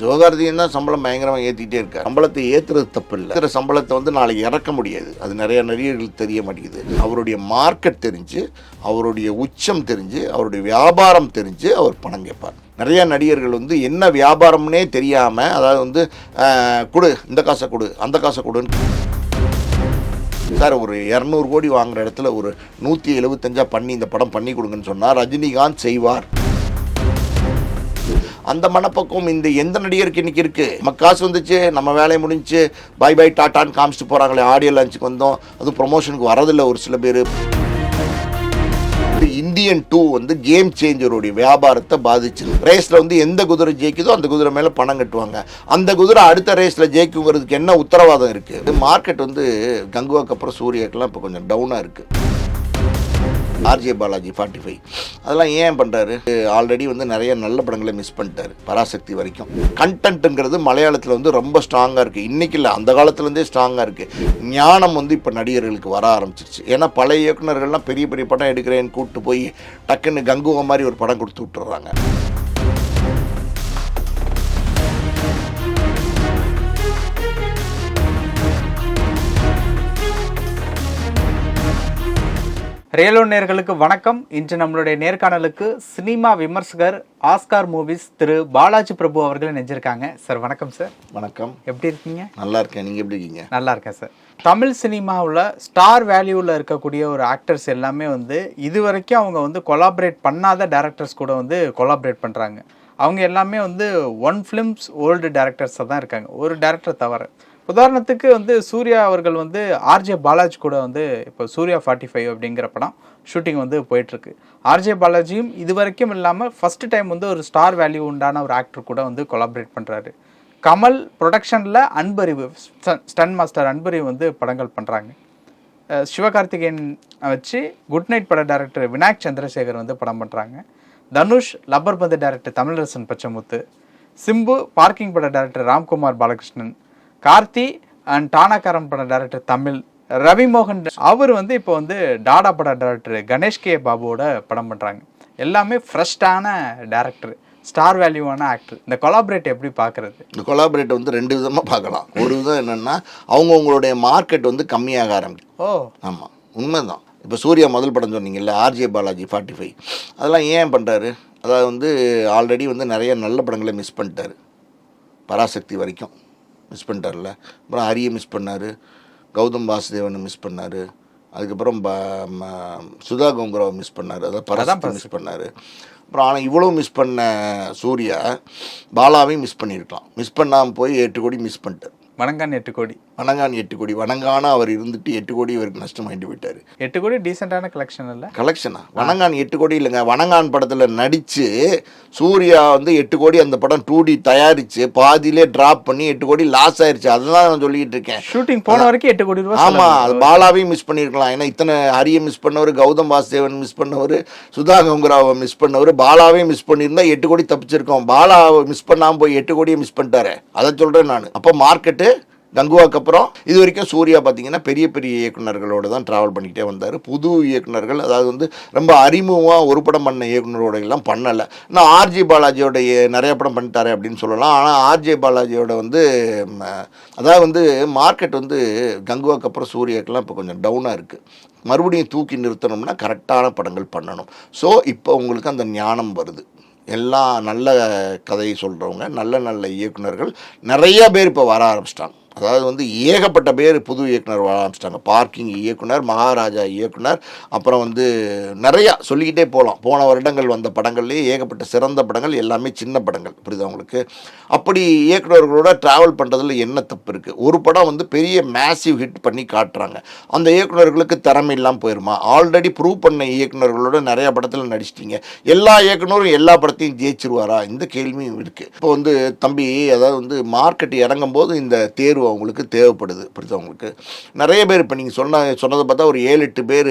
சிவகார்த்திகன் தான் சம்பளம் பயங்கரமாக ஏற்றிட்டே இருக்கார். சம்பளத்தை ஏற்றுறது தப்பு இல்லை இருக்கிற சம்பளத்தை வந்து நாளைக்கு இறக்க முடியாது. அது நிறைய நடிகர்களுக்கு தெரிய மாட்டேங்குது. அவருடைய மார்க்கெட் தெரிஞ்சு அவருடைய உச்சம் தெரிஞ்சு அவருடைய வியாபாரம் தெரிஞ்சு அவர் பணம் கேட்பார். நிறைய நடிகர்கள் வந்து என்ன வியாபாரம்னே தெரியாமல் அதாவது வந்து கொடு இந்த காசை கொடு அந்த காசை கொடுன்னு சார் ஒரு இரநூறு கோடி வாங்குற இடத்துல ஒரு நூற்றி எழுபத்தஞ்சா பண்ணி இந்த படம் பண்ணி கொடுங்கன்னு சொன்னால் ரஜினிகாந்த் செய்வார். அந்த மனப்பக்குவம் இந்த எந்த நடிகருக்கு இன்னைக்கு இருக்கு? நம்ம காசு வந்துச்சு நம்ம வேலையை முடிஞ்சுச்சு பை பை டாட்டான்னு காமிச்சிட்டு போறாங்களே ஆடியோ லான்ச்சுக்கு வந்தோம். அது ப்ரொமோஷனுக்கு வரதில்லை ஒரு சில பேர். இந்தியன் டூ வந்து கேம் சேஞ்சருடைய வியாபாரத்தை பாதிச்சது. ரேஸில் வந்து எந்த குதிரை ஜெயிக்குதோ அந்த குதிரை மேலே பணம் கட்டுவாங்க. அந்த குதிரை அடுத்த ரேஸில் ஜெயிக்குங்கிறதுக்கு என்ன உத்தரவாதம் இருக்குது மார்க்கெட் வந்து கங்குவாக்கு அப்புறம் சூர்யாக்கெல்லாம் இப்போ கொஞ்சம் டவுனாக இருக்குது ஆர்ஜே பாலாஜி ஃபார்ட்டி ஃபைவ் அதெல்லாம் ஏன் பண்ணுறாரு ஆல்ரெடி வந்து நிறைய நல்ல படங்களை மிஸ் பண்ணிட்டாரு பராசக்தி வரைக்கும். கண்டென்ட்டுங்கிறது மலையாளத்தில் வந்து ரொம்ப ஸ்ட்ராங்காக இருக்குது இன்றைக்கி இல்லை அந்த காலத்துலேருந்தே ஸ்ட்ராங்காக இருக்குது ஞானம் வந்து இப்போ நடிகர்களுக்கு வர ஆரம்பிச்சிருச்சு. ஏன்னா பழைய இயக்குனர்கள்லாம் பெரிய பெரிய படம் எடுக்கிறேன்னு கூப்பிட்டு போய் டக்குன்னு கங்குவா மாதிரி ஒரு படம் கொடுத்து விட்டுறாங்க. ரியலோ நேர்களுக்கு வணக்கம். இன்று நம்மளுடைய நேர்காணலுக்கு சினிமா விமர்சகர் ஆஸ்கார் மூவிஸ் திரு பாலாஜி பிரபு அவர்கள் நெஞ்சிருக்காங்க சார் வணக்கம் சார். வணக்கம். எப்படி இருக்கீங்க? நல்லா இருக்கேன். நீங்கள் எப்படி இருக்கீங்க? நல்லா இருக்கேன் சார். தமிழ் சினிமாவில் ஸ்டார் வேல்யூவில் இருக்கக்கூடிய ஒரு ஆக்டர்ஸ் எல்லாமே வந்து இது வரைக்கும் அவங்க வந்து கொலாபரேட் பண்ணாத டேரக்டர்ஸ் கூட வந்து கொலாபரேட் பண்ணுறாங்க அவங்க எல்லாமே வந்து ஒன் ஃபிலிம்ஸ் ஓல்டு டேரக்டர்ஸாக தான் இருக்காங்க. ஒரு டேரக்டர் தவிர உதாரணத்துக்கு வந்து சூர்யா அவர்கள் வந்து ஆர்ஜே பாலாஜி கூட வந்து இப்போ சூர்யா ஃபார்ட்டி ஃபைவ் அப்படிங்கிற படம் ஷூட்டிங் வந்து போயிட்டுருக்கு. ஆர்ஜே பாலாஜியும் இது வரைக்கும் இல்லாமல் ஃபஸ்ட்டு டைம் வந்து ஒரு ஸ்டார் வேல்யூ உண்டான ஒரு ஆக்டர் கூட வந்து கொலாபரேட் பண்ணுறாரு கமல் ப்ரொடக்ஷனில் அன்பறிவு ஸ்டன் மாஸ்டர் அன்பறிவு வந்து படங்கள் பண்ணுறாங்க சிவகார்த்திகேயன் வச்சு குட் நைட் பட டேரக்டர் விநாயக் சந்திரசேகர் வந்து படம் பண்ணுறாங்க தனுஷ் லப்பர் பந்து டேரக்டர் தமிழரசன் பச்சமுத்து. சிம்பு பார்க்கிங் பட டேரக்டர் ராம்குமார் பாலகிருஷ்ணன். கார்த்தி அண்ட் டானாக்காரன் பட டைரக்டர் தமிழ் ரவி மோகன் அவர் வந்து இப்போ வந்து டாடா பட டைரக்டர் கணேஷ் கே பாபுவோட படம் பண்ணுறாங்க எல்லாமே ஃப்ரெஷ்டான டேரக்டர் ஸ்டார் வேல்யூவான ஆக்டர் இந்த கொலாபரேட் எப்படி பார்க்குறது இந்த கொலாபரேட்டை வந்து ரெண்டு விதமாக பார்க்கலாம் ஒரு விதம் என்னென்னா அவங்கவுங்களுடைய மார்க்கெட் வந்து கம்மியாக ஆரம்பிக்கும் ஓ. ஆமாம் உண்மைதான். இப்போ சூர்யா முதல் படம் சொன்னீங்கல்ல ஆர்ஜே பாலாஜி ஃபார்ட்டி ஃபைவ் அதெல்லாம் ஏன் பண்ணுறாரு அதாவது வந்து ஆல்ரெடி வந்து நிறைய நல்ல படங்களை மிஸ் பண்ணிட்டாரு. பராசக்தி வரைக்கும். மிஸ் பண்ணிட்டார்ல. அப்புறம் ஹரியை மிஸ் பண்ணார். கௌதம் வாசுதேவனை மிஸ் பண்ணார். அதுக்கப்புறம் சுதா கோங்குராவை மிஸ் பண்ணார். அதாவது பராசக்தி மிஸ் பண்ணார். அப்புறம் ஆனால் இவ்வளோ மிஸ் பண்ண சூர்யா பாலாவையும் மிஸ் பண்ணியிருக்கலாம். மிஸ் பண்ணாமல் போய் எட்டு கோடி மிஸ் பண்ணிட்டார். வணங்கான் எட்டு கோடி. வணங்கான் எட்டு கோடி. வணங்கான அவர் இருந்துட்டு எட்டு கோடி இவருக்கு நஷ்டமாயிட்டு விட்டார் எட்டு கோடி டீசெண்டான கலெக்ஷன் இல்லை? கலெக்ஷனா வணங்கான் எட்டு கோடி இல்லைங்க. வணங்கான் படத்தில் நடித்து சூர்யா வந்து எட்டு கோடி அந்த படம் டூ டி தயாரித்து பாதியிலே ட்ராப் பண்ணி எட்டு கோடி லாஸ் ஆயிருச்சு. அதுதான் நான் சொல்லிக்கிட்டு இருக்கேன். ஷூட்டிங் போன வரைக்கும் எட்டு கோடி ரூபாய் ஆமாம் அது பாலாவையும் மிஸ் பண்ணியிருக்கலாம் ஏன்னா இத்தனை ஹரியை மிஸ் பண்ணவர் கௌதம் வாசுதேவன் மிஸ் பண்ணவர் சுதா கங்குராவை மிஸ் பண்ணவர் பாலாவையும் மிஸ் பண்ணியிருந்தா எட்டு கோடி தப்பிச்சிருக்கோம். பாலாவை மிஸ் பண்ணாமல் போய் எட்டு கோடியை மிஸ் பண்ணிட்டாரு. அதை சொல்கிறேன் நான். அப்போ மார்க்கெட்டு கங்குவாக்கு அப்புறம் இது வரைக்கும் சூர்யா பார்த்தீங்கன்னா பெரிய பெரிய இயக்குநர்களோடு தான் ட்ராவல் பண்ணிக்கிட்டே வந்தார். புது இயக்குனர்கள் அதாவது வந்து ரொம்ப அறிமுகமாக ஒரு படம் பண்ண இயக்குநரோட எல்லாம் பண்ணலை. நான் ஆர்ஜி பாலாஜியோட நிறைய படம் பண்ணிட்டாரு அப்படின்னு சொல்லலாம். ஆனால் ஆர்ஜே பாலாஜியோட வந்து ம, அதாவது வந்து மார்க்கெட் வந்து கங்குவாக்கு அப்புறம் சூர்யாக்கெல்லாம் இப்போ கொஞ்சம் டவுனாக இருக்குது மறுபடியும் தூக்கி நிறுத்தணும்னா கரெக்டான படங்கள் பண்ணணும். ஸோ இப்போ உங்களுக்கு அந்த ஞானம் வருது. எல்லாம் நல்ல கதையை சொல்கிறவங்க நல்ல நல்ல இயக்குனர்கள் நிறைய பேர் இப்போ வர ஆரம்பிச்சிட்டாங்க. அதாவது வந்து ஏகப்பட்ட பேர் புது இயக்குனர் வர ஆரம்பிச்சிட்டாங்க. பார்க்கிங் இயக்குனர் மகாராஜா இயக்குனர் அப்புறம் வந்து நிறையா சொல்லிக்கிட்டே போகலாம் போன வருடங்கள் வந்த படங்கள்லேயே ஏகப்பட்ட சிறந்த படங்கள் எல்லாமே சின்ன படங்கள். புரியுது உங்களுக்கு? அப்படி இயக்குனர்களோட ட்ராவல் பண்ணுறதுல என்ன தப்பு இருக்குது ஒரு படம் வந்து பெரிய மேசிவ் ஹிட் பண்ணி காட்டுறாங்க. அந்த இயக்குனர்களுக்கு திறமை இல்லாமல் போயிருமா? ஆல்ரெடி ப்ரூவ் பண்ண இயக்குனர்களோட நிறையா படத்தில் நடிச்சிட்டிங்க. எல்லா இயக்குனரும் எல்லா படத்தையும் ஜெயிச்சிருவாரா? இந்த கேள்வியும் இருக்குது இப்போ வந்து தம்பி அதாவது வந்து மார்க்கெட் இறங்கும் போது இந்த தேர்வு அவங்களுக்கு தேவைப்படுது புரியுதா உங்களுக்கு? நிறைய பேர் இப்போ நீங்கள் சொன்ன சொன்னதை பார்த்தா ஒரு ஏழு எட்டு பேர்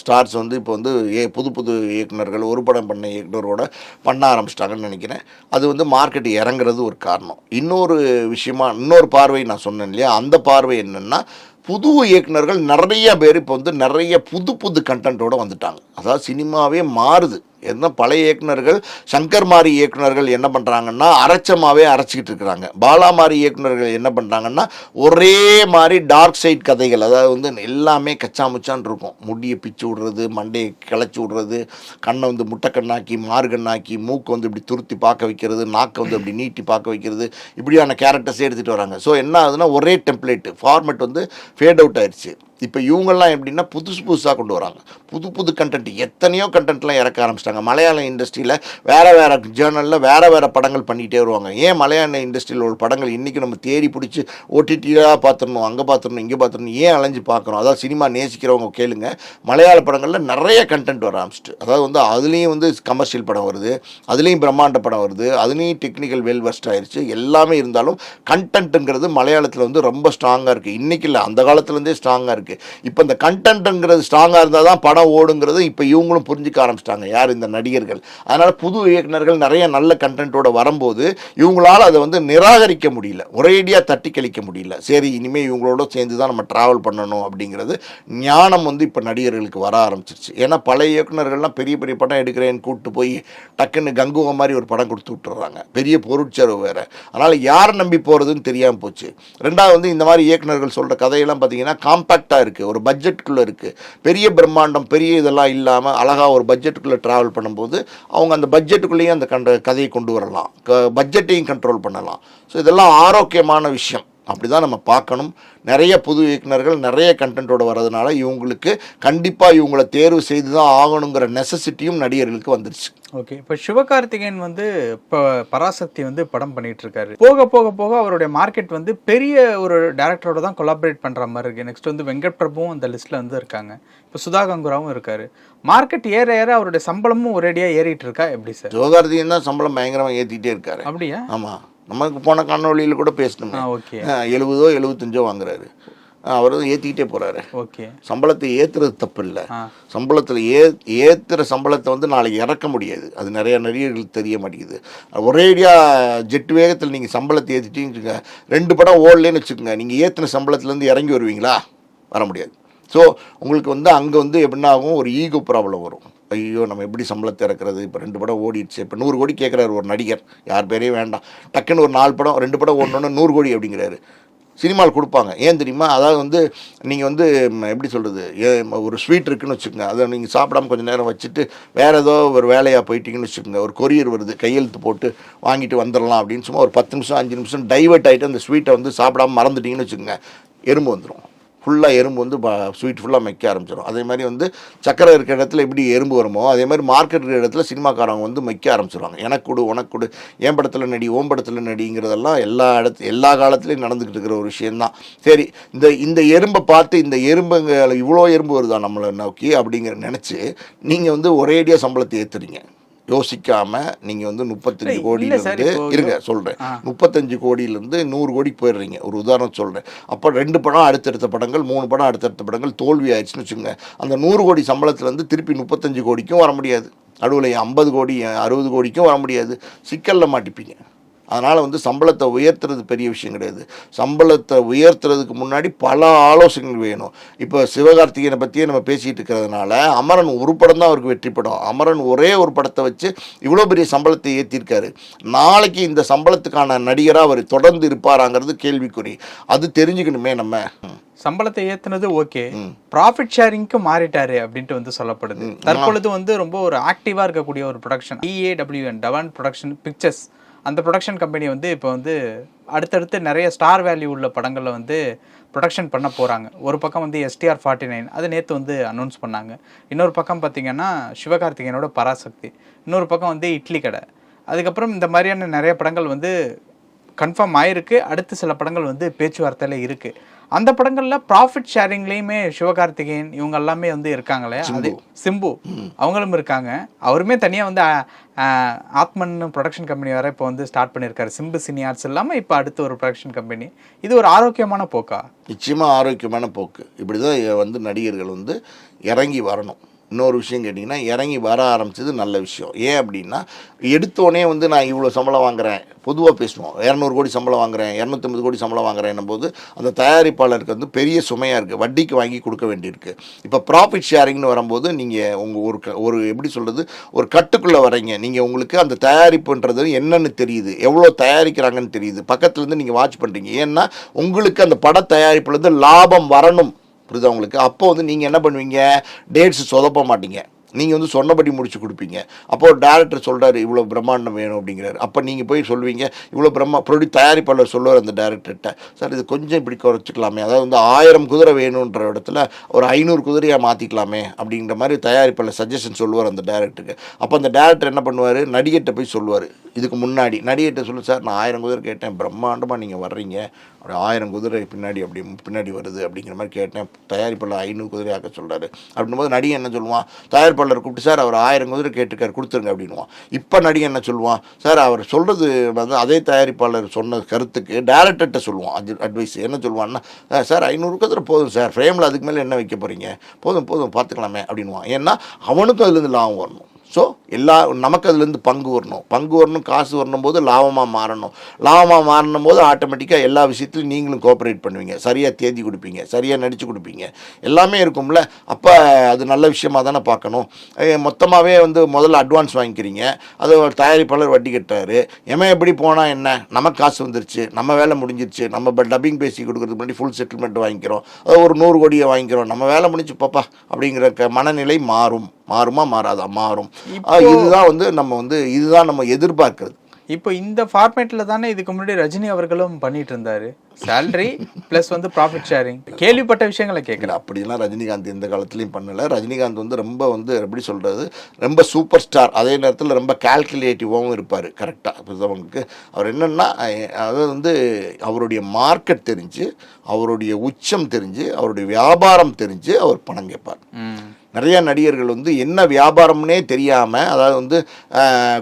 ஸ்டார்ஸ் வந்து இப்போ வந்து ஏ புது புது இயக்குனர்கள் ஒரு படம் பண்ண இயக்குனரோட பண்ண ஆரம்பிச்சிட்டாங்கன்னு நினைக்கிறேன். அது வந்து மார்க்கெட் இறங்குறது ஒரு காரணம். இன்னொரு விஷயமா இன்னொரு பார்வை நான் சொன்னேன் இல்லையா? அந்த பார்வை என்னென்னா புது இயக்குனர்கள் நிறைய பேர் இப்போ வந்து நிறைய புது புது கண்டென்ட்டோடு வந்துட்டாங்க. அதாவது சினிமாவே மாறுது. என்ன பழைய இயக்குனர்கள் சங்கர் மாதிரி இயக்குனர்கள் என்ன பண்ணுறாங்கன்னா அரைச்சமாகவே அரைச்சிக்கிட்டு இருக்கிறாங்க. பாலா மாதிரி இயக்குனர்கள் என்ன பண்ணுறாங்கன்னா ஒரே மாதிரி டார்க் சைட் கதைகள் அதாவது வந்து எல்லாமே கச்சாமுச்சான் இருக்கும். முடியை பிச்சு விடுறது மண்டையை கிளச்சி விடுறது கண்ணை வந்து முட்டைக்கண்ணாக்கி மார்கண்ணாக்கி மூக்கை வந்து இப்படி துருத்தி பார்க்க வைக்கிறது நாக்கை வந்து இப்படி நீட்டி பார்க்க வைக்கிறது இப்படியான கேரக்டர்ஸே எடுத்துகிட்டு வராங்க. ஸோ என்ன ஆகுதுன்னா ஒரே டெம்ப்ளேட்டு ஃபார்மெட் வந்து ஃபேட் அவுட் ஆயிடுச்சு இப்போ இவங்கெல்லாம் எப்படின்னா புதுசு புதுசாக கொண்டு வராங்க. புது புது கண்டென்ட் எத்தனையோ கண்டென்ட்லாம் இறக்க ஆரம்பிச்சிட்டாங்க. மலையாள இண்டஸ்ட்ரியில் வேறு வேறு ஜேர்னலில் வேறு வேறு படங்கள் பண்ணிகிட்டே வருவாங்க. ஏன் மலையாள இண்டஸ்ட்ரியில் உள்ள படங்கள் இன்றைக்கி நம்ம தேடி பிடிச்சி ஓடிடியாக பார்த்துடணும் அங்கே பார்த்துடணும் இங்கே பார்த்துடணும் ஏன் அலைஞ்சு பார்க்குறோம் அதாவது சினிமா நேசிக்கிறவங்க கேளுங்க. மலையாள படங்களில் நிறைய கண்டென்ட் வர ஆரம்பிச்சிட்டு அதாவது வந்து அதுலேயும் வந்து கமர்ஷியல் படம் வருது அதுலேயும் பிரம்மாண்ட படம் வருது அதுலேயும் டெக்னிக்கல் வெல் வெஸ்ட் ஆயிடுச்சு எல்லாமே இருந்தாலும் கண்டென்ட்டுங்கிறது மலையாளத்தில் வந்து ரொம்ப ஸ்ட்ராங்காக இருக்குது இன்றைக்கி இல்லை அந்த காலத்துலேருந்தே ஸ்ட்ராங்காக இருக்குது இப்போ இந்த கண்டென்ட்டுங்கிறது ஸ்ட்ராங்காக இருந்தால் தான் படம் ஓடுங்கிறது இப்போ இவங்களும் புரிஞ்சுக்க ஆரம்பிச்சிட்டாங்க. யார் இந்த நடிகர்கள்? அதனால் புது இயக்குநர்கள் நிறைய நல்ல கண்டென்ட்டோட வரும்போது இவங்களால் அதை வந்து நிராகரிக்க முடியல. ஒரேடியாக தட்டி கழிக்க முடியல. சரி இனிமேல் இவங்களோட சேர்ந்து தான் நம்ம ட்ராவல் பண்ணணும் அப்படிங்கிறது ஞானம் வந்து இப்போ நடிகர்களுக்கு வர ஆரம்பிச்சிருச்சு. ஏன்னா பழைய இயக்குனர்கள்லாம் பெரிய பெரிய படம் எடுக்கிறேன்னு கூப்பிட்டு போய் டக்குன்னு கங்குவா மாதிரி ஒரு படம் கொடுத்து விட்டுறாங்க. பெரிய பொருட்செலவு வேறு. அதனால் யாரை நம்பி போகிறதுன்னு தெரியாமல் போச்சு. ரெண்டாவது வந்து இந்த மாதிரி இயக்குனர்கள் சொல்கிற கதையெல்லாம் பார்த்தீங்கன்னா காம்பேக்டாக இருக்குது ஒரு பட்ஜெட்டுக்குள்ளே இருக்குது பெரிய பிரம்மாண்டம் பெரிய இதெல்லாம் இல்லாமல் அழகாக ஒரு பட்ஜெட்டுக்குள்ளே ட்ராவல் பண்ணும்போது அவங்க அந்த பட்ஜெட்டுக்குள்ளேயும் அந்த கண்ட கதையை கொண்டு வரலாம். க பட்ஜெட்டையும் கண்ட்ரோல் பண்ணலாம். ஸோ இதெல்லாம் ஆரோக்கியமான விஷயம். அப்படி தான் நம்ம பார்க்கணும். நிறைய புது இயக்குனர்கள் நிறைய கண்டென்ட்டோட வர்றதுனால இவங்களுக்கு கண்டிப்பாக இவங்கள தேர்வு செய்து தான் ஆகணுங்கிற நெசசிட்டியும் நடிகர்களுக்கு வந்துருச்சு. ஓகே இப்போ சிவகார்த்திகேயன் வந்து இப்போ பராசக்தி வந்து படம் பண்ணிட்டு இருக்காரு போக போக போக அவருடைய மார்க்கெட் வந்து பெரிய ஒரு டேரக்டரோட தான் கொலாபரேட் பண்ற மாதிரி இருக்கு. நெக்ஸ்ட் வந்து வெங்கட் பிரபுவும் அந்த லிஸ்ட்ல வந்து இருக்காங்க. இப்போ சுதா கங்குராவும் இருக்காரு. மார்க்கெட் ஏற ஏற அவருடைய சம்பளமும் ஒரேடியா ஏறிட்டு இருக்கா? எப்படி சார் சிவகார்த்திகேயன் தான் சம்பளம் பயங்கரமாக ஏற்றிட்டே இருக்காரு. அப்படியா? ஆமாம் நமக்கு போன காணொளியில் கூட பேசணுமே. எழுபதோ எழுபத்தஞ்சோ வாங்குறாரு. அவர் ஏற்றிக்கிட்டே போகிறாரு ஓகே. சம்பளத்தை ஏற்றுறது தப்பு இல்லை சம்பளத்தில் ஏ ஏற்றுற சம்பளத்தை வந்து நாளைக்கு இறக்க முடியாது. அது நிறைய நடிகர்களுக்கு தெரிய மாட்டேங்குது. ஒரேடியாக ஜெட் வேகத்தில் நீங்கள் சம்பளத்தை ஏற்றிட்டீங்க ரெண்டு படம் ஓடலேன்னு வச்சுக்கோங்க. நீங்கள் ஏற்றின சம்பளத்துலேருந்து இறங்கி வருவீங்களா? வர முடியாது. ஸோ உங்களுக்கு வந்து அங்கே வந்து எப்படின்னா ஆகும் ஒரு ஈகோ ப்ராப்ளம் வரும். ஐயோ நம்ம எப்படி சம்பளத்தை இறக்குறது? இப்போ ரெண்டு படம் ஓடிடுச்சு. இப்போ நூறு கோடி கேட்குறாரு ஒரு நடிகர். யார் பேரையும் வேண்டாம். டக்குன்னு ஒரு நாலு படம் ரெண்டு படம் ஓடணுன்னு நூறு கோடி அப்படிங்கிறாரு. சினிமாவில் கொடுப்பாங்க. ஏன் தெரியுமா? அதாவது வந்து நீங்கள் வந்து எப்படி சொல்கிறது ஒரு ஸ்வீட் இருக்குன்னு வச்சுக்கோங்க. அதை நீங்கள் சாப்பிடாம கொஞ்சம் நேரம் வச்சுட்டு வேறு ஏதோ ஒரு வேலையாக போயிட்டீங்கன்னு வச்சுக்கோங்க. ஒரு கொரியர் வருது கையெழுத்து போட்டு வாங்கிட்டு வந்துடலாம் அப்படின்னு. சும்மா ஒரு பத்து நிமிஷம் அஞ்சு நிமிஷம் டைவர்ட் ஆகிட்டு அந்த ஸ்வீட்டை வந்து சாப்பிடாம மறந்துட்டீங்கன்னு வச்சுக்கோங்க. எறும்பு வந்துடும் ஃபுல்லாக எறும்பு வந்து ஸ்வீட் ஃபுல்லாக மெக்க ஆரம்பிச்சிடும் அதே மாதிரி வந்து சக்கரை இருக்கிற இடத்துல எப்படி எறும்பு வருமோ அதே மாதிரி மார்க்கெட் இருக்கிற இடத்துல சினிமாக்காரங்க வந்து மைக்க ஆரம்பிச்சிடுவாங்க எனக்கு கொடு உனக்கு கொடு ஏன் படத்தில் நடி ஓம் படத்தில் நடிங்கிறதெல்லாம் எல்லா இடத்து எல்லா காலத்துலேயும் நடந்துக்கிட்டு இருக்கிற ஒரு விஷயந்தான். சரி இந்த இந்த எறும்பை பார்த்து இந்த எறும்புங்க இவ்வளோ எறும்பு வருதா நம்மளை நோக்கி அப்படிங்கிற நினச்சி நீங்கள் வந்து ஒரேடியாக சம்பளத்தை ஏற்றுறீங்க யோசிக்காம நீங்க வந்து முப்பத்தஞ்சு இல்ல, கோடியில இல்ல சார், இருந்து இப்போ- இருங்க சொல்றேன். முப்பத்தஞ்சு கோடியிலேருந்து நூறு கோடிக்கு போயிடுறீங்க. ஒரு உதாரணம் சொல்கிறேன் அப்போ ரெண்டு படம் அடுத்தடுத்த படங்கள் மூணு படம் அடுத்தடுத்த படங்கள் தோல்வி ஆயிடுச்சுன்னு வச்சுக்கோங்க. அந்த நூறு கோடி சம்பளத்துலேருந்து திருப்பி முப்பத்தஞ்சு கோடிக்கும் வர முடியாது. நடுவில் ஐம்பது கோடி அறுபது கோடிக்கும் வர முடியாது. சிக்கலில் மாட்டிப்பீங்க. அதனால் வந்து சம்பளத்தை உயர்த்துறது பெரிய விஷயம் கிடையாது. சம்பளத்தை உயர்த்துறதுக்கு முன்னாடி பல ஆலோசனைகள் வேணும். இப்போ சிவகார்த்திகேயனை பற்றியே நம்ம பேசிகிட்டு இருக்கிறதுனால அமரன் ஒரு படம் தான் அவருக்கு வெற்றி படம். அமரன் ஒரே ஒரு படத்தை வச்சு இவ்வளோ பெரிய சம்பளத்தை ஏற்றிருக்காரு நாளைக்கு இந்த சம்பளத்துக்கான நடிகராக அவர் தொடர்ந்து இருப்பாராங்கிறது கேள்விக்குறி. அது தெரிஞ்சுக்கணுமே நம்ம. சம்பளத்தை ஏத்துனது ஓகே. ப்ராஃபிட் ஷேரிங்க்கு மாறிட்டாரு அப்படின்ட்டு வந்து சொல்லப்படுது. தற்பொழுது வந்து ரொம்ப ஒரு ஆக்டிவா இருக்கக்கூடிய ஒரு production DAWN Dawn production pictures அந்த ப்ரொடக்ஷன் கம்பெனி வந்து இப்போ வந்து அடுத்தடுத்து நிறைய ஸ்டார் வேல்யூ உள்ள படங்களில் வந்து ப்ரொடக்ஷன் பண்ண போகிறாங்க ஒரு பக்கம் வந்து எஸ்டிஆர் ஃபார்ட்டி நைன் அது நேற்று வந்து அனௌன்ஸ் பண்ணாங்க. இன்னொரு பக்கம் பார்த்தீங்கன்னா சிவகார்த்திகேயனோட பராசக்தி. இன்னொரு பக்கம் வந்து இட்லி கடை. அதுக்கப்புறம் இந்த மாதிரியான நிறைய படங்கள் வந்து கன்ஃபார்ம் ஆயிருக்கு. அடுத்து சில படங்கள் வந்து பேச்சுவார்த்தையில் இருக்கு. அந்த படங்கள்ல ப்ராஃபிட் ஷேரிங்லேயுமே சிவகார்த்திகேயன் இவங்க எல்லாமே வந்து இருக்காங்களே. அது சிம்பு. அவங்களும் இருக்காங்க. அவருமே தனியா வந்து ஆத்மன் ப்ரொடக்ஷன் கம்பெனி வர இப்போ வந்து ஸ்டார்ட் பண்ணியிருக்காரு சிம்பு சினி ஆர்ட்ஸ் இல்லாமல் இப்போ அடுத்து ஒரு ப்ரொடக்ஷன் கம்பெனி இது ஒரு ஆரோக்கியமான போக்கா? நிச்சயமாக ஆரோக்கியமான போக்கு. இப்படி தான் வந்து நடிகர்கள் வந்து இறங்கி வரணும். இன்னொரு விஷயம் கேட்டிங்கன்னா இறங்கி வர ஆரம்பிச்சது நல்ல விஷயம். ஏன் அப்படின்னா எடுத்தோடனே வந்து நான் இவ்வளோ சம்பளம் வாங்குறேன். பொதுவாக பேசுவோம். இரநூறு கோடி சம்பளம் வாங்குறேன் இரநூத்தம்பது கோடி சம்பளம் வாங்குறேன் போது அந்த தயாரிப்பாளருக்கு வந்து பெரிய சுமையாக இருக்குது வட்டிக்கு வாங்கி கொடுக்க வேண்டியிருக்கு. இப்போ ப்ராஃபிட் ஷேரிங்னு வரும்போது நீங்கள் உங்கள் ஒரு க- ஒரு எப்படி சொல்கிறது ஒரு கட்டுக்குள்ளே வரீங்க நீங்கள் உங்களுக்கு அந்த தயாரிப்புன்றது என்னென்னு தெரியுது. எவ்வளோ தயாரிக்கிறாங்கன்னு தெரியுது. பக்கத்துலேருந்து நீங்கள் வாட்ச் பண்ணுறீங்க ஏன்னா உங்களுக்கு அந்த பட தயாரிப்புலேருந்து லாபம் வரணும். புரியுதா உங்களுக்கு? அப்போ வந்து நீங்கள் என்ன பண்ணுவீங்க? டேட்ஸ் சொதப்ப மாட்டீங்க. நீங்கள் வந்து சொன்னபடி முடிச்சு கொடுப்பீங்க. அப்போ டேரக்டர் சொல்கிறார் இவ்வளோ பிரம்மாண்டம் வேணும் அப்படிங்கிறாரு. அப்போ நீங்கள் போய் சொல்லுவீங்க இவ்வளோ பிரம்மா ப்ரொடி தயாரிப்பாளர் சொல்லுவார் அந்த டேரக்டர்கிட்ட சார் இது கொஞ்சம் இப்படி குறைச்சிக்கலாமே. அதாவது வந்து ஆயிரம் குதிரை வேணுன்ற இடத்துல ஒரு ஐநூறு குதிரையாக மாற்றிக்கலாமே அப்படிங்கிற மாதிரி தயாரிப்பாளர் சஜஷன் சொல்லுவார் அந்த டேரக்டருக்கு அப்போ அந்த டேரக்டர் என்ன பண்ணுவார்? நடிகர்கிட்ட போய் சொல்லுவார். இதுக்கு முன்னாடி நடிகர்கிட்ட சொல்லு சார் நான் ஆயிரம் குதிரை கேட்டேன். பிரம்மாண்டமாக நீங்கள் வர்றீங்க. ஒரு ஆயிரம் குதிரை பின்னாடி அப்படி பின்னாடி வருது அப்படிங்கிற மாதிரி கேட்டேன். தயாரிப்பாளர் ஐநூறு குதிரை ஆக்க சொல்கிறாரு போது நடிகன் என்ன சொல்லுவான்? தயாரிப்பாளர் கூப்பிட்டு சார் அவர் ஆயிரம் குதிரை கேட்டிருக்காரு கொடுத்துருங்க அப்படின்வான் இப்போ நடிகன் என்ன சொல்லுவான்? சார் அவர் சொல்கிறது வந்து அதே தயாரிப்பாளர் சொன்ன கருத்துக்கு டேரக்டர்கிட்ட சொல்லுவான். அது அட்வைஸ் என்ன சொல்லுவான்னா சார் ஐநூறு குதிரை போதும் சார். ஃப்ரேமில் அதுக்கு மேலே என்ன வைக்க போகிறீங்க போதும் போதும் பார்த்துக்கலாமே அப்படின்வான் ஏன்னா அவனுக்கும் அதுலேருந்து லாபம் வரணும். ஸோ எல்லா நமக்கு அதுலேருந்து பங்கு வரணும். பங்கு வரணும் காசு வரணும் போது லாபமாக மாறணும். லாபமாக மாறணும் போது ஆட்டோமேட்டிக்காக எல்லா விஷயத்துலையும் நீங்களும் கோஆப்ரேட் பண்ணுவீங்க. சரியாக தேதி கொடுப்பீங்க. சரியாக நடித்து கொடுப்பீங்க. எல்லாமே இருக்கும்ல. அப்போ அது நல்ல விஷயமா தானே பார்க்கணும். மொத்தமாகவே வந்து முதல்ல அட்வான்ஸ் வாங்கிக்கிறீங்க. அது ஒரு தயாரிப்பாளர் வட்டி கட்டுறாரு. எமன் எப்படி போனால் என்ன? நமக்கு காசு வந்துருச்சு. நம்ம வேலை முடிஞ்சிருச்சு. நம்ம டப்பிங் பேசி கொடுக்குறதுக்கு முன்னாடி ஃபுல் செட்டில்மெண்ட் வாங்கிக்கிறோம். அது ஒரு நூறு கோடியை வாங்கிக்கிறோம். நம்ம வேலை முடிஞ்சு பாப்பா அப்படிங்கிற க- மனநிலை மாறும். மாறுமா மாறாதா? மாறும். இதுதான் வந்து நம்ம வந்து இதுதான் நம்ம எதிர்பார்க்கிறது. இப்போ இந்த ஃபார்மேட்ல தானே இதுக்கு முன்னாடி ரஜினி அவர்களும் பண்ணிட்டு இருந்தாரு. சேலரி ப்ளஸ் வந்து ப்ராஃபிட் ஷேரிங் கேள்விப்பட்ட விஷயங்களை கேட்குறேன். அப்படிலாம் ரஜினிகாந்த் எந்த காலத்துலையும் பண்ணலை. ரஜினிகாந்த் வந்து ரொம்ப வந்து எப்படி சொல்கிறது ரொம்ப சூப்பர் ஸ்டார் அதே நேரத்தில் ரொம்ப கால்குலேட்டிவாகவும் இருப்பார் கரெக்டாக புரிதவங்களுக்கு அவர் என்னென்னா அதாவது வந்து அவருடைய மார்க்கெட் தெரிஞ்சு அவருடைய உச்சம் தெரிஞ்சு அவருடைய வியாபாரம் தெரிஞ்சு அவர் பணம் கேட்பார். நிறைய நடிகர்கள் வந்து என்ன வியாபாரம்னே தெரியாமல் அதாவது வந்து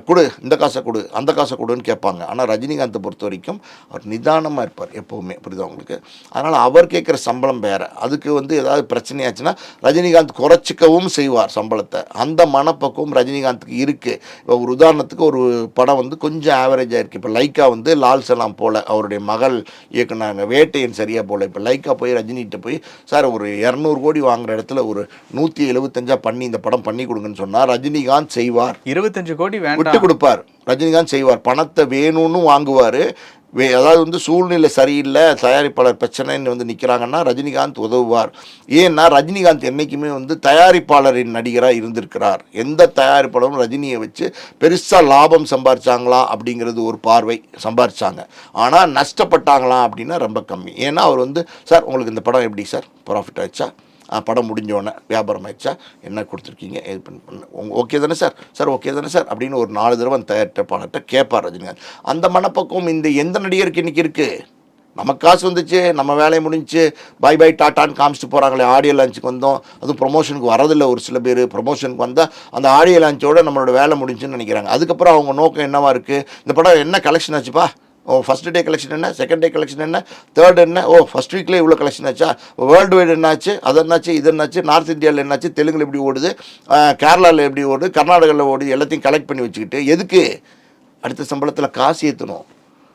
கொடு இந்த காசை கொடு அந்த காசை கொடுன்னு கேட்பாங்க. ஆனால் ரஜினிகாந்தை பொறுத்த வரைக்கும் அவர் நிதானமாக இருப்பார் எப்போவுமே. புரியுதா உங்களுக்கு? அதனால் அவர் கேட்குற சம்பளம் வேறு. அதுக்கு வந்து ஏதாவது பிரச்சனையாச்சுன்னா ரஜினிகாந்த் குறைச்சிக்கவும் செய்வார் சம்பளத்தை. அந்த மனப்பக்குவம் ரஜினிகாந்துக்கு இருக்குது இப்போ ஒரு உதாரணத்துக்கு ஒரு படம் வந்து கொஞ்சம் ஆவரேஜாக இருக்குது இப்போ லைக்கா வந்து லால் சலாம் போல் அவருடைய மகள் இயக்குனாங்க. வேட்டையன் சரியாக போல். இப்போ லைக்கா போய் ரஜினிகிட்ட போய் சார் ஒரு இரநூறு கோடி வாங்குகிற இடத்துல ஒரு நூற்றி எழுபது எழுபத்தஞ்சா பண்ணி இந்த படம் பண்ணி கொடுங்கன்னு சொன்னால் ரஜினிகாந்த் செய்வார். இருபத்தஞ்சு கோடி விட்டு கொடுப்பார். ரஜினிகாந்த் செய்வார். பணத்தை வேணும்னு வாங்குவார். வே அதாவது வந்து சூழ்நிலை சரியில்லை தயாரிப்பாளர் பிரச்சனைன்னு வந்து நிற்கிறாங்கன்னா ரஜினிகாந்த் உதவுவார். ஏன்னா ரஜினிகாந்த் என்றைக்குமே வந்து தயாரிப்பாளரின் நடிகராக இருந்திருக்கிறார். எந்த தயாரிப்பாளரும் ரஜினியை வச்சு பெருசாக லாபம் சம்பாரிச்சாங்களா அப்படிங்கிறது ஒரு பார்வை சம்பாரிச்சாங்க. ஆனால் நஷ்டப்பட்டாங்களா அப்படின்னா ரொம்ப கம்மி. ஏன்னா அவர் வந்து சார் உங்களுக்கு இந்த படம் எப்படி சார்? ப்ராஃபிட் ஆயிடுச்சா? ஆ, படம் முடிஞ்சோடனே வியாபாரம் ஆயிடுச்சா? என்ன கொடுத்துருக்கீங்க? இது பண்ண உங்க ஓகே தானே சார்? சார் ஓகே தானே சார்? அப்படின்னு ஒரு நாலு தடவை அந்த தயாரிப்பாளர்கிட்ட கேட்பார் ரஜினிகாந்த். அந்த மனப்பக்குவம் இந்த எந்த நடிகருக்கு இன்னைக்கு இருக்குது நமக்கு காசு வந்துச்சு நம்ம வேலையை முடிஞ்சு பை பை டாட்டான்னு காமிச்சிட்டு போகிறாங்களே ஆடியோ லான்ச்சுக்கு வந்தோம். அதுவும் ப்ரொமோஷனுக்கு வரதில்லை ஒரு சில பேர். ப்ரொமோஷனுக்கு வந்தால் அந்த ஆடியோ லான்ச்சோட நம்மளோட வேலை முடிஞ்சுன்னு நினைக்கிறாங்க. அதுக்கப்புறம் அவங்க நோக்கம் என்னவா இருக்குது இந்த படம் என்ன கலெக்ஷன் ஆச்சுப்பா? ஓ ஃபஸ்ட் டே கலெக்ஷன் என்ன? செகண்ட் டே கலெக்ஷன் என்ன? தேர்ட் என்ன? ஓ ஃபர்ஸ்ட் வீக்லேயே இவ்வளோ கலெக்ஷன் ஆச்சா? வேர்ல்டு வைடு என்னாச்சு? அது என்னாச்சு? இது என்னாச்சு? நார்த் இந்தியாவில் என்னாச்சு? தெலுங்கில் எப்படி ஓடுது? கேரளாவில் எப்படி ஓடுது? கர்நாடகாவில் ஓடுது? எல்லாத்தையும் கலெக்ட் பண்ணி வச்சுக்கிட்டு எதுக்கு? அடுத்த சம்பளத்தில் காசு ஏற்றணும்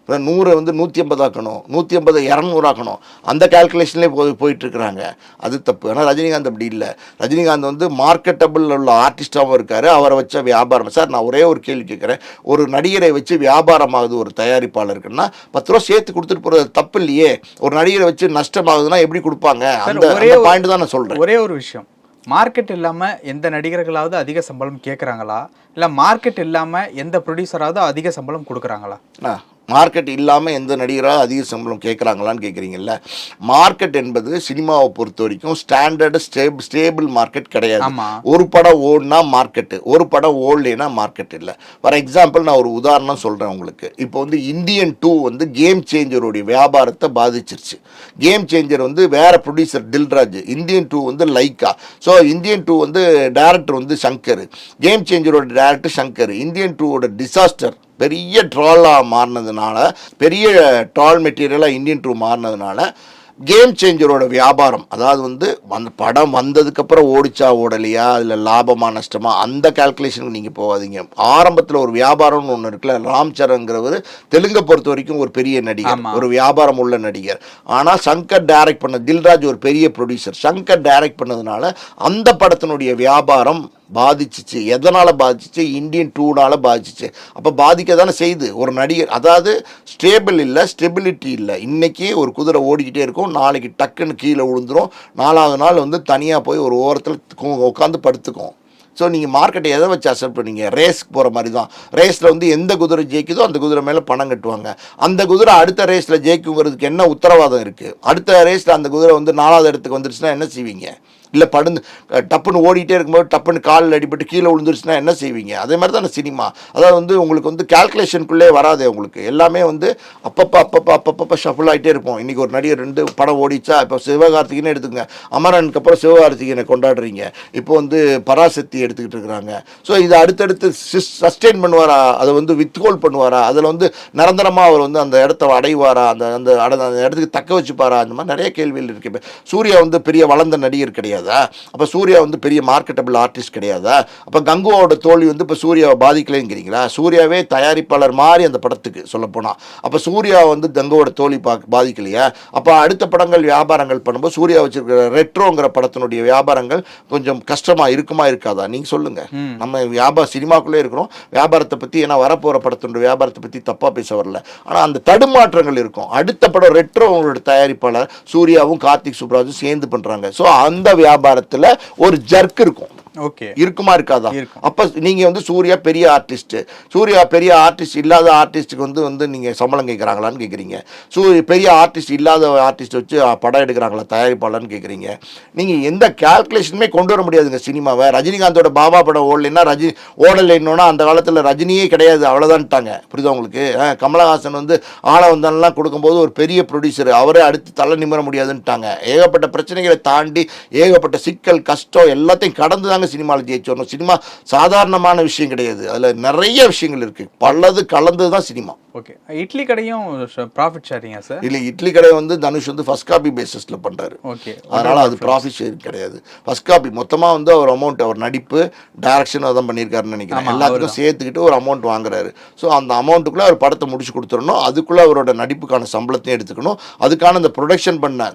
நூறை வந்து நூற்றி ஐம்பதாக்கணும் நூற்றி ஐம்பதை இரநூறாக்கணும். அந்த கால்குலேஷன்லேயே போய் போயிட்டுருக்குறாங்க. அது தப்பு. ஆனால் ரஜினிகாந்த் அப்படி இல்லை. ரஜினிகாந்த் வந்து மார்க்கெட்டபிள் உள்ள ஆர்டிஸ்டாகவும் இருக்கார். அவரை வச்ச வியாபாரம். சார் நான் ஒரே ஒரு கேள்வி கேட்குறேன். ஒரு நடிகரை வச்சு வியாபாரமாகுது ஒரு தயாரிப்பாளருக்குன்னா பத்து ரூபா சேர்த்து கொடுத்துட்டு போகிறது தப்பு இல்லையே. ஒரு நடிகரை வச்சு நஷ்டமாகுதுன்னா எப்படி கொடுப்பாங்க? அந்த பாயிண்ட் தான் நான் சொல்கிறேன் ஒரே ஒரு விஷயம். மார்க்கெட் இல்லாம எந்த நடிகர்களாவது அதிக சம்பளம் கேட்குறாங்களா? இல்ல மார்க்கெட் இல்லாம எந்த ப்ரொடியூசராவது அதிக சம்பளம் கொடுக்குறாங்களா? மார்க்கெட் இல்லாமல் எந்த நடிகராக அதிக சம்பளம் கேட்குறாங்களான்னு கேட்குறீங்கல்ல மார்க்கெட் என்பது சினிமாவை பொறுத்த வரைக்கும் ஸ்டாண்டர்டு ஸ்டேப் ஸ்டேபிள் மார்க்கெட் கிடையாது. ஒரு படம் ஓடுனா மார்க்கெட்டு ஒரு படம் ஓடலைன்னா மார்க்கெட் இல்லை. ஃபார் எக்ஸாம்பிள் நான் ஒரு உதாரணம் சொல்கிறேன் உங்களுக்கு. இப்போ வந்து இந்தியன் டூ வந்து கேம் சேஞ்சருடைய வியாபாரத்தை பாதிச்சிருச்சு. கேம் சேஞ்சர் வந்து வேற ப்ரொடியூசர் தில்ராஜ் இந்தியன் டூ வந்து லைக்கா ஸோ இந்தியன் டூ வந்து டேரக்டர் வந்து சங்கர் கேம் சேஞ்சரோட டேரக்டர் சங்கர் இந்தியன் டூவோட டிசாஸ்டர் பெரிய ட்ராலாக மாறினதுனால பெரிய ட்ரால் மெட்டீரியலாக இந்தியன் டூ மாறினதுனால கேம் சேஞ்சரோட வியாபாரம் அதாவது வந்து அந்த படம் வந்ததுக்கப்புறம் ஓடிச்சா ஓடலையா அதில் லாபமா நஷ்டமா அந்த கால்குலேஷனுக்கு நீங்கள் போகாதீங்க. ஆரம்பத்தில் ஒரு வியாபாரம்னு ஒன்று இருக்குல்ல ராம் சரண்ங்கிறவர் தெலுங்கை பொறுத்த வரைக்கும் ஒரு பெரிய நடிகர். ஒரு வியாபாரம் உள்ள நடிகர். ஆனால் சங்கர் டைரக்ட் பண்ண தில்ராஜ் ஒரு பெரிய ப்ரொடியூசர் சங்கர் டைரக்ட் பண்ணதுனால அந்த படத்தினுடைய வியாபாரம் பாதிச்சிச்சு. எதனால் பாதிச்சிச்சு? இந்தியன் டூனால் பாதிச்சிச்சு. அப்போ பாதிக்க தானே செய்யுது ஒரு நடிகர் அதாவது ஸ்டேபிள் இல்லை ஸ்டெபிலிட்டி இல்லை. இன்றைக்கி ஒரு குதிரை ஓடிக்கிட்டே இருக்கும். நாளைக்கு டக்குன்னு கீழே விழுந்துடும் நாலாவது நாள் வந்து தனியாக போய் ஒரு ஓரத்தில் உட்காந்து படுத்துக்கும். ஸோ நீங்கள் மார்க்கெட்டை எதை வச்சு அசெப்ட் பண்ணீங்க? ரேஸ்க்கு போகிற மாதிரி தான் ரேஸில் வந்து எந்த குதிரை ஜெயிக்குதோ அந்த குதிரை மேலே பணம் கட்டுவாங்க. அந்த குதிரை அடுத்த ரேஸில் ஜெயிக்குங்கிறதுக்கு என்ன உத்தரவாதம் இருக்குது அடுத்த ரேஸில் அந்த குதிரை வந்து நாலாவது இடத்துக்கு வந்துருச்சுன்னா என்ன செய்வீங்க? இல்லை படுந்து டப்புன்னு ஓடிட்டே இருக்கும்போது டப்புன்னு காலில் அடிபட்டு கீழே விழுந்துருச்சுன்னா என்ன செய்வீங்க? அதே மாதிரி தான் சினிமா. அதாவது வந்து உங்களுக்கு வந்து கேல்குலேஷனுக்குள்ளே வராது உங்களுக்கு. எல்லாமே வந்து அப்பப்போ அப்பப்போ அப்பப்போ ஷஃபிள் ஆகிட்டே இருக்கும் இன்றைக்கி ஒரு நடிகர் ரெண்டு படம் ஓடிச்சா இப்போ சிவகார்த்திகேயன் எடுத்துங்க அமரனுக்கு அப்புறம் சிவகார்த்திகேயனை கொண்டாடுறீங்க. இப்போ வந்து பராசக்தி எடுத்துக்கிட்டு இருக்கிறாங்க. ஸோ இது அடுத்தடுத்து சஸ்டெயின் பண்ணுவாரா? அதை வந்து வித்கோல் பண்ணுவாரா? அதில் வந்து நிரந்தரமாக அவர் வந்து அந்த இடத்த அடைவாரா? அந்த அந்த அட- அந்த இடத்துக்கு தக்க வச்சுப்பாரா? அந்த மாதிரி நிறைய கேள்விகள் இருக்கு. இப்போ சூர்யா வந்து பெரிய வளர்ந்த நடிகர் கிடையாது. அப்போ சூர்யா வந்து பெரிய மார்க்கெட்டபிள் ஆர்டிஸ்ட் கிடையாதா? அப்போ கங்குவாவோட தோல்வி வந்து இப்போ சூர்யாவை பாதிக்கலைங்கிறீங்களா? சூர்யாவே தயாரிப்பாளர் மாதிரி அந்த படத்துக்கு சொல்லப்போனால் அப்போ சூர்யா வந்து கங்குவோட தோல்வி பா பாதிக்கலையா? அப்போ அடுத்த படங்கள் வியாபாரங்கள் பண்ணும்போது சூர்யா வச்சிருக்கிற ரெட்ரோங்கிற படத்தினுடைய வியாபாரங்கள் கொஞ்சம் கஷ்டமாக இருக்குமா இருக்காதா? நீங்கள் சொல்லுங்கள் நம்ம வியாபார சினிமாக்குள்ளே இருக்கிறோம். வியாபாரத்தை பற்றி ஏன்னா வரப்போகிற படத்தினுடைய வியாபாரத்தை பற்றி தப்பாக பேச வரல. ஆனால் அந்த தடுமாற்றங்கள் இருக்கும். அடுத்த படம் ரெட்ரோங்களோட தயாரிப்பாளர் சூர்யாவும் கார்த்திக் சுப்ராஜும் சேர்ந்து பண்ணுறாங்க ஸோ அந்த வியாபாரத்தில் ஒரு ஜர்க் இருக்கும். ஓகே. இருக்குமா இருக்காதா. அப்ப நீங்க வந்து சூர்யா பெரிய ஆர்டிஸ்ட் சூர்யா பெரிய ஆர்டிஸ்ட் இல்லாத ஆர்டிஸ்ட்டுக்கு வந்து வந்து நீங்க சம்பளம் கேட்குறாங்களான்னு கேட்குறீங்க சூரிய பெரிய ஆர்டிஸ்ட் இல்லாத ஆர்டிஸ்ட் வச்சு படம் எடுக்கிறாங்களா தயாரிப்பாளர்னு கேட்குறீங்க நீங்க எந்த கால்குலேஷனுமே கொண்டு வர முடியாதுங்க சினிமாவை. ரஜினிகாந்தோட பாபா படம் ஓடலைன்னா ரஜினி ஓடலைன்னொன்னா அந்த காலத்துல ரஜினியே கிடையாது அவ்வளோதான்ட்டாங்க புரியுதா உங்களுக்கு? கமலஹாசன் வந்து ஆள வந்தான்லாம் கொடுக்கும்போது ஒரு பெரிய ப்ரொடியூசர் அவரே அடுத்து தலை நிமிர முடியாதுன்ட்டாங்க. ஏகப்பட்ட பிரச்சனைகளை தாண்டி ஏகப்பட்ட சிக்கல் கஷ்டம் எல்லாத்தையும் கடந்து தாங்க சினிமாவில் ஜெயிச்சு வரணும் சினிமா சாதாரணமான விஷயம் கிடையாது. அதில் நிறைய விஷயங்கள் இருக்குது பல்லது கலந்தது தான் சினிமா. ஓகே. இட்லி கடையும் ப்ராஃபிட் ஷேரிங்கா சார் இல்லை இட்லி கடை வந்து தனுஷ் வந்து ஃபர்ஸ்ட் காப்பி பேசிஸில் பண்ணுறாரு ஓகே. அதனால் அது ப்ராஃபிட் ஷேர் கிடையாது. ஃபர்ஸ்ட் காப்பி மொத்தமாக வந்து அவர் அமௌண்ட் அவர் நடிப்பு டைரக்ஷன் அதான் பண்ணியிருக்காருன்னு நினைக்கிறேன். எல்லாத்துக்கும் சேர்த்துக்கிட்டு ஒரு அமௌண்ட் வாங்குறாரு. ஸோ அந்த அமௌண்ட்டுக்குள்ளே அவர் படத்தை முடிச்சு கொடுத்துடணும். அதுக்குள்ளே அவரோட நடிப்புக்கான சம்பளத்தையும் எடுத்துக்கணும். அதுக்கான இந்த ப்ரொடக்ஷன் பண்ண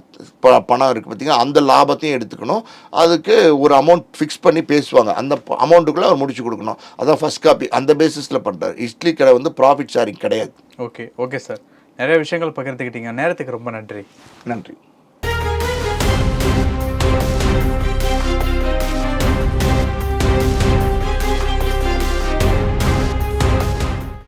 பணம் இருக்குது பார்த்தீங்கன்னா அந்த லாபத்தையும் எடுத்துக்கணும். அதுக்கு ஒரு அமௌண்ட் ஃபிக்ஸ் பண்ணி பேசுவாங்க. அந்த அமௌண்ட்டுக்குள்ளே அவர் முடிச்சு கொடுக்கணும். அதான் ஃபர்ஸ்ட் காப்பி அந்த பேசிஸில் பண்ணுறாரு இட்லி கடை வந்து ப்ராஃபிட் ஷேரிங் கிடையாது. ஓகே ஓகே சார் நிறைய விஷயங்கள் பகிர்ந்துக்கிட்டீங்க நேரத்துக்கு ரொம்ப நன்றி. நன்றி.